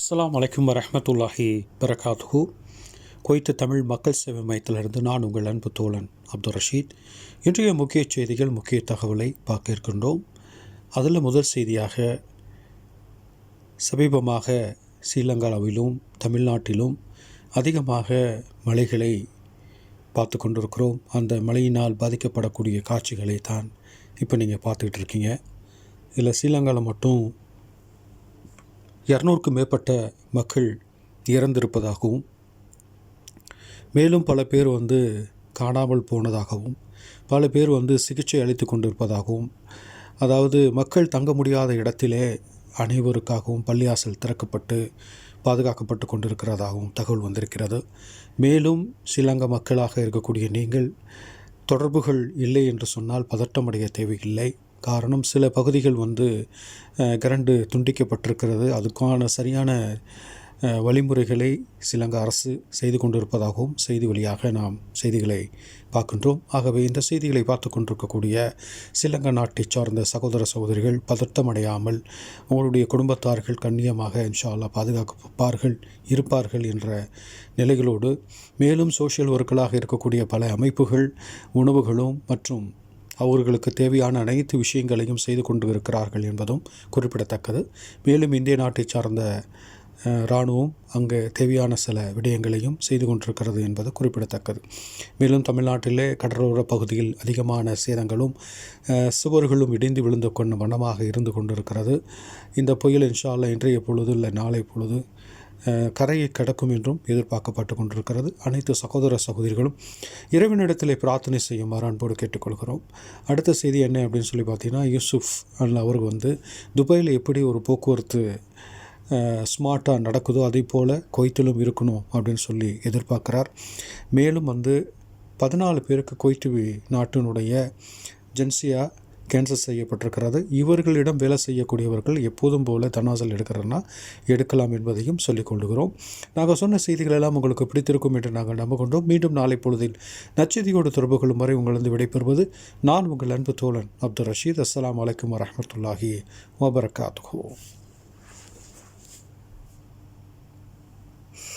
அஸ்லாம் அலைக்கும் வரமத்துல்லாஹி வரகாத்துஹு குவைத்து தமிழ் மக்கள் சேவை மையத்திலிருந்து நான் உங்கள் அன்பு தோழன் அப்துல் ரஷீத். இன்றைய முக்கிய செய்திகள் முக்கிய தகவலை பார்க்க இருக்கின்றோம். அதில் முதல் செய்தியாக சமீபமாக ஸ்ரீலங்காவிலும் தமிழ்நாட்டிலும் அதிகமாக மழைகளை பார்த்து கொண்டிருக்கிறோம். அந்த மழையினால் பாதிக்கப்படக்கூடிய காட்சிகளை தான் இப்போ நீங்கள் பார்த்துக்கிட்டு இருக்கீங்க. இதில் ஸ்ரீலங்காவில் மட்டும் இரநூறுக்கும் மேற்பட்ட மக்கள் இறந்திருப்பதாகவும் மேலும் பல பேர் வந்து காணாமல் போனதாகவும் பல பேர் வந்து சிகிச்சை அளித்து கொண்டிருப்பதாகவும் அதாவது மக்கள் தங்க முடியாத இடத்திலே அனைவருக்காகவும் பள்ளியாசல் திறக்கப்பட்டு பாதுகாக்கப்பட்டு கொண்டிருக்கிறதாகவும் தகவல் வந்திருக்கிறது. மேலும் ஸ்ரீலங்கா மக்களாக இருக்கக்கூடிய நீங்கள் தொடர்புகள் இல்லை என்று சொன்னால் பதட்டமடைய தேவையில்லை. காரணம் சில பகுதிகள் வந்து கரண்டு துண்டிக்கப்பட்டிருக்கிறது. அதுக்கான சரியான வழிமுறைகளை சிலங்க அரசு செய்து கொண்டிருப்பதாகவும் செய்தி வழியாக நாம் செய்திகளை பார்க்கின்றோம். ஆகவே இந்த செய்திகளை பார்த்து கொண்டிருக்கக்கூடிய சிலங்க நாட்டைச் சார்ந்த சகோதர சகோதரிகள் பதட்டமடையாமல் உங்களுடைய குடும்பத்தார்கள் கண்ணியமாக இன்ஷால்லா பாதுகாக்கப்பார்கள் பாதுகாப்பார்கள் இருப்பார்கள் என்ற நிலைகளோடு மேலும் சோஷியல் ஒர்க்களாக இருக்கக்கூடிய பல அமைப்புகள் உணவுகளும் மற்றும் அவர்களுக்கு தேவையான அனைத்து விஷயங்களையும் செய்து கொண்டு இருக்கிறார்கள் என்பதும் குறிப்பிடத்தக்கது. மேலும் இந்திய நாட்டை சார்ந்த இராணுவம் அங்கே தேவையான சில விடயங்களையும் செய்து கொண்டிருக்கிறது என்பது குறிப்பிடத்தக்கது. மேலும் தமிழ்நாட்டிலே கடலோர பகுதியில் அதிகமான சேதங்களும் சுவர்களும் இடிந்து விழுந்து கொண்ட வண்ணமாக இருந்து கொண்டிருக்கிறது. இந்த புயல் இன்ஷா இன்றைய பொழுது இல்லை நாளை பொழுது கரையை கடக்கும் என்றும் எதிர்பார்க்கப்பட்டு கொண்டிருக்கிறது. அனைத்து சகோதர சகோதரிகளும் இறைவனிடத்திலே பிரார்த்தனை செய்யுமாறு அன்போடு கேட்டுக்கொள்கிறோம். அடுத்த செய்தி என்ன அப்படின்னு சொல்லி பார்த்தீங்கன்னா யூசுஃப் அண்ட் அவர் வந்து துபாயில் எப்படி ஒரு போக்குவரத்து ஸ்மார்ட்டாக நடக்குதோ அதே போல் கொய்த்திலும் இருக்கணும் அப்படின்னு சொல்லி எதிர்பார்க்குறார். மேலும் வந்து பதினாலு பேருக்கு கொய்த்து நாட்டினுடைய ஜென்சியா கேன்சல் செய்யப்பட்டிருக்கிறது. இவர்களிடம் வேலை செய்யக்கூடியவர்கள் எப்போதும் போல தனாசல் எடுக்கிறன்னா எடுக்கலாம் என்பதையும் சொல்லிக் கொள்கிறோம் நாங்கள் சொன்ன செய்திகள் எல்லாம் உங்களுக்கு பிடித்திருக்கும் என்று நாங்கள் நம்புகின்றோம். மீண்டும் நாளை பொழுதில் நச்செய்தியோடு தொடர்பு கொள்ளும் வரை உங்களிருந்து விடைபெறுவது நான் உங்கள் அன்பு தோழன் அப்துல் ரஷீத். அஸ்லாம் அலைக்கும் வரமத்துல்லாஹி வபரகாத்துஹு.